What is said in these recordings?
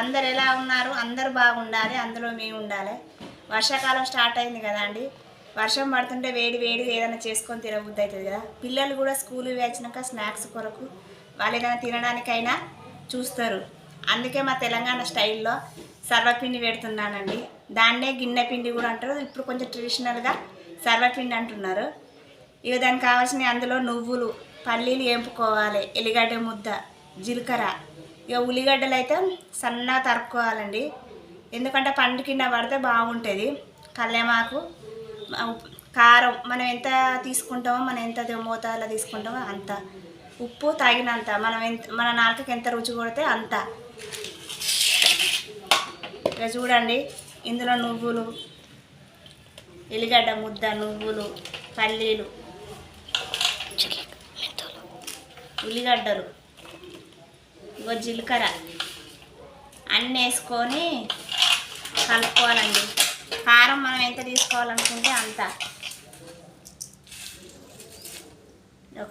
అందరు ఎలా ఉన్నారు? అందరు బాగుండాలి అందులో మేము ఉండాలి. వర్షాకాలం స్టార్ట్ అయింది కదా అండి. వర్షం పడుతుంటే వేడి వేడిగా ఏదైనా చేసుకొని తినబుద్ధి అవుతుంది కదా. పిల్లలు కూడా స్కూల్ వేచినాక స్నాక్స్ కొరకు వాళ్ళు ఏదైనా తినడానికైనా చూస్తారు. అందుకే మా తెలంగాణ స్టైల్లో సర్వపిండి పెడుతున్నానండి. దాన్నే గిన్నె పిండి కూడా అంటారు. ఇప్పుడు కొంచెం ట్రెడిషనల్గా సర్వపిండి అంటున్నారు. ఇక దానికి కావాల్సిన అందులో నువ్వులు పల్లీలు వేపుకోవాలి. ఎల్లిగడ్డ ముద్ద జీలకర్ర ఇక ఉల్లిగడ్డలు అయితే సన్నగా తరుక్కోవాలండి. ఎందుకంటే పండు కింద పడితే బాగుంటుంది. ఉప్పు, కారం మనం ఎంత తీసుకుంటామో మనం ఎంత మోతాదులో తీసుకుంటామో అంత. ఉప్పు తగినంత మనం ఎంత మన నాలుకకి ఎంత రుచి కొడితే అంత. ఇక చూడండి ఇందులో నువ్వులు ఎల్లిగడ్డ ముద్ద నువ్వులు పల్లీలు ఉల్లిగడ్డలు. ఇంకో జీలకర్ర. అన్నీ వేసుకొని కలుపుకోవాలండి. కారం మనం ఎంత తీసుకోవాలనుకుంటే అంత.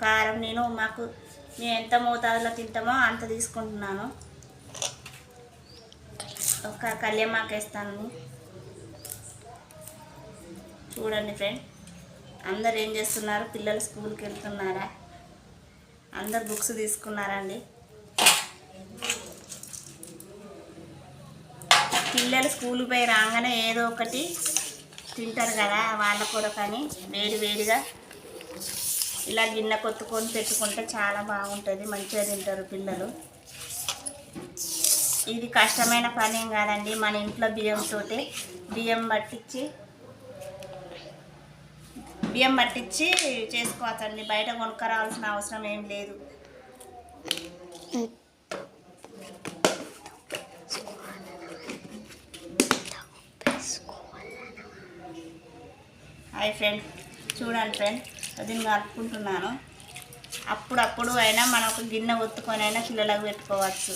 కారం నేను మాకు మేము ఎంత మోతాదులో తింటామో అంత తీసుకుంటున్నాను. ఒక కళ్యామాకు వేస్తాను. చూడండి ఫ్రెండ్ అందరు ఏం చేస్తున్నారు? పిల్లలు స్కూల్కి వెళ్తున్నారా? అందరు బుక్స్ తీసుకున్నారండి. పిల్లలు స్కూల్ పోయి రాగానే ఏదో ఒకటి తింటారు కదా వాళ్ళ కొరకని వేడి వేడిగా ఇలా గిన్నె కొత్తుకొని పెట్టుకుంటే చాలా బాగుంటుంది మంచిగా తింటారు పిల్లలు. ఇది కష్టమైన పని ఏం కాదండి మన ఇంట్లో బియ్యంతో బియ్యం పట్టించి బియ్యం పట్టించి చేసుకోవచ్చండి బయట కొనుక్కరావాల్సిన అవసరం ఏం లేదు. Hi friend. చూడండి ఫ్రెండ్ దీన్ని కలుపుకుంటున్నాను. అప్పుడప్పుడు అయినా మనం ఒక గిన్నె ఒత్తుకొని అయినా పిల్లలకు పెట్టుకోవచ్చు.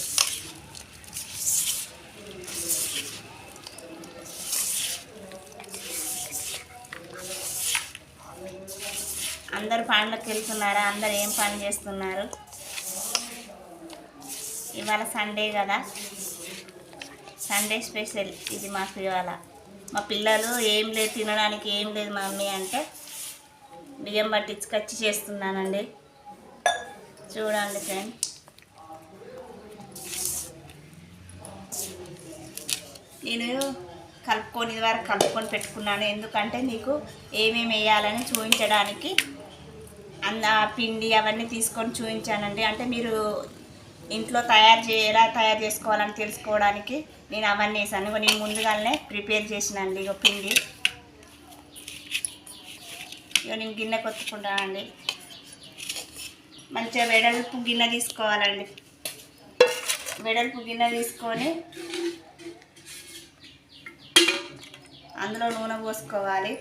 అందరు పనులకు వెళ్తున్నారా? అందరు ఏం పని చేస్తున్నారు? ఇవాళ సండే కదా. Sunday special. ఇది మాకు ఇవాళ. మా పిల్లలు ఏం లేదు తినడానికి ఏం లేదు మమ్మీ అంటే బియ్యం పట్టించుకొచ్చి చేస్తున్నానండి. చూడండి ఫ్రెండ్ నేను కలుపుకొని ఇది వరకు కలుపుకొని పెట్టుకున్నాను. ఎందుకంటే మీకు ఏమేమి వేయాలని చూపించడానికి అన్న పిండి అవన్నీ తీసుకొని చూపించానండి. అంటే మీరు ఇంట్లో తయారు చే ఎలా తయారు చేసుకోవాలని తెలుసుకోవడానికి నేను అవన్నీ వేసాను. ఇగో నేను ముందుగానే ప్రిపేర్ చేసినండి ఇక పిండి. ఇక నేను గిన్నె కొట్టుకుంటానండి. మంచిగా వెడల్పు గిన్నె తీసుకోవాలండి. వెడల్పు గిన్నె తీసుకొని అందులో నూనె పోసుకోవాలి.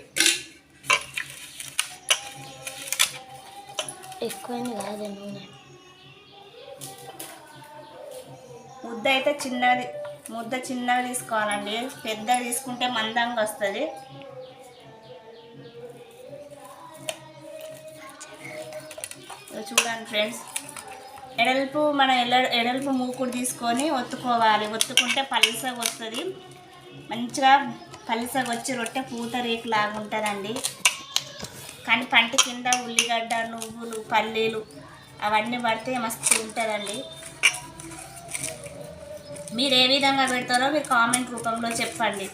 ఎక్కువ కాదు నూనె. ముద్ద అయితే చిన్నది. ముద్ద చిన్నగా తీసుకోవాలండి. పెద్దగా తీసుకుంటే మందంగా వస్తుంది. చూడండి ఫ్రెండ్స్. ఎడల్పు మనం ఎడ ఎడల్పు మూకుడు తీసుకొని ఒత్తుకోవాలి. ఒత్తుకుంటే పలుసగా వస్తుంది. మంచిగా పలుసగా వచ్చి రొట్టె పూత రేకు లాగుంటుందండి కానీ పంట కింద ఉల్లిగడ్డ నువ్వులు పల్లీలు అవన్నీ పడితే మస్తు ఉంటుందండి మీరు ఏ విధంగా పెడతారో మీరు కామెంట్ రూపంలో చెప్పండి.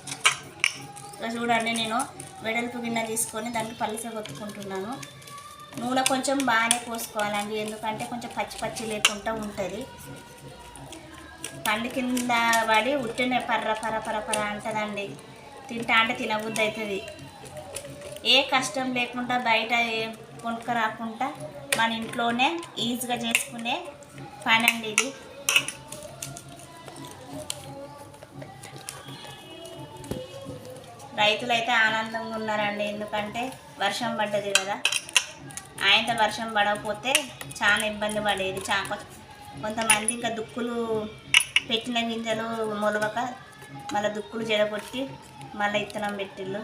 చూడండి నేను వెడల్పు గిన్నె తీసుకొని దానికి పల్లిస కొట్టుకుంటున్నాను. నూనె కొంచెం బాగానే పోసుకోవాలండి ఎందుకంటే కొంచెం పచ్చి పచ్చి లేకుండా ఉంటుంది. పండు కింద పడి ఉట్టిన పర్ర పర్ర పర్ర పర్ర అంటదండి. తింటా అంటే తినబుద్ధి అవుతుంది ఏ కష్టం లేకుండా బయట ఏ కొనుక్క రాకుండా మన ఇంట్లోనే ఈజీగా చేసుకునే పని అండి ఇది. రైతులు అయితే ఆనందంగా ఉన్నారండి. ఎందుకంటే వర్షం పడ్డది కదా. ఆయనతో వర్షం పడకపోతే చాలా ఇబ్బంది పడేది. చా కొంతమంది ఇంకా దుక్కులు పెట్టిన గింజలు మొలవక మళ్ళీ దుక్కులు జడగొట్టి మళ్ళీ ఇత్తనం పెట్టిళ్ళు.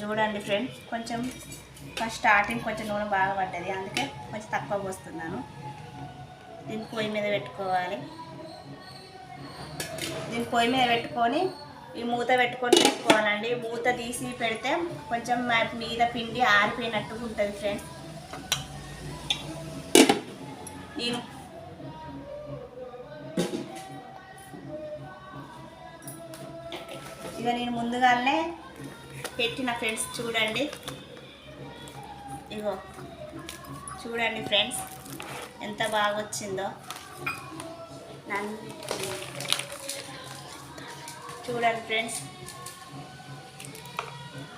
చూడండి ఫ్రెండ్ కొంచెం ఫస్ట్ స్టార్టింగ్ కొంచెం నూనె బాగా పడ్డది. అందుకే కొంచెం తక్కువ పోస్తున్నాను. దీన్ని పొయ్యి మీద పెట్టుకోవాలి. దీన్ని పొయ్యి మీద పెట్టుకొని ఈ మూత పెట్టుకొని పెట్టుకోవాలండి. మూత తీసి పెడితే కొంచెం మీద పిండి ఆరిపోయినట్టుగా ఉంటుంది ఫ్రెండ్స్. నేను ఇక నేను ముందుగానే పెట్టిన ఫ్రెండ్స్ చూడండి. ఇగో చూడండి ఫ్రెండ్స్ ఎంత బాగా వచ్చిందో నన్ను చూడండి ఫ్రెండ్స్.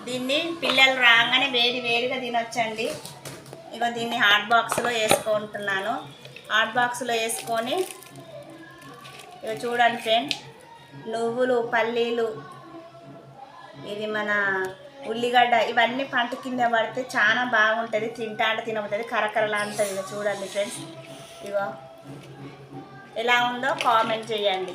దీన్ని పిల్లలు రాగానే వేడి వేడిగా తినొచ్చండి. ఇగో దీన్ని హాట్ బాక్స్లో వేసుకుంటున్నాను. హాట్ బాక్స్లో వేసుకొని ఇక చూడండి ఫ్రెండ్స్ నువ్వులు పల్లీలు ఇది మన ఉల్లిగడ్డ ఇవన్నీ పంట కింద పడితే చాలా బాగుంటుంది తింటా అంటే తినబడుతుంది కరకరలా అంటుంది ఇక చూడండి ఫ్రెండ్స్. ఇగో ఎలా ఉందో కామెంట్ చేయండి.